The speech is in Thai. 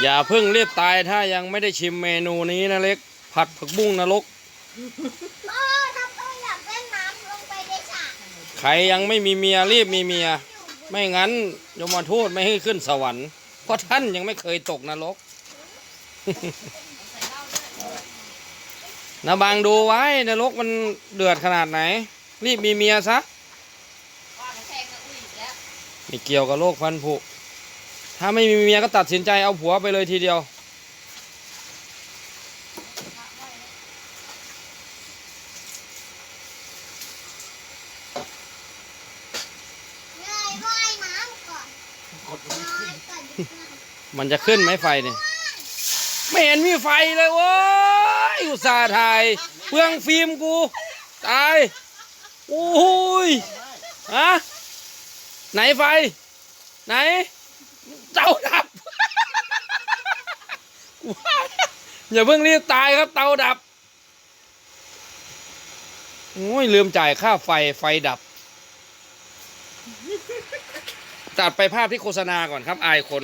อย่าเพิ่งรีบตายถ้ายังไม่ได้ชิมเมนูนี้นะเล็ก ผัดผักบุ้งนรก พ่อถ้าพ่ออยากเล่นน้ำลงไปในสระใครยังไม่มีเมียรีบมีเมีย ไม่งั้นยมทูตไม่ให้ขึ้นสวรรค์ เพราะท่านยังไม่เคยตกนรก นะบางดูไว้นรกมันเดือดขนาดไหน รีบมีเมียซะไม่เกี่ยวกับโรคพันผุ ถ้าไม่มีเมียก็ตัดสินใจเอาผัวไปเลยทีเดียวเหนื่อยว่ายน้ำก่อนว่ายก่อนดีกว่ามันจะขึ้นไหมไฟเนี่ยไม่เห็นมีไฟเลยเว้ยอุตส่าห์ถ่ายเปลืองฟิล์มกู ตายโอ้ยฮะไหนไฟ ไหน เตาดับอย่าเพิ่งรีบตายครับ เตาดับโอ้ยลืมจ่ายค่าไฟไฟดับ ตัดไปภาพที่โฆษณาก่อนครับ อายคน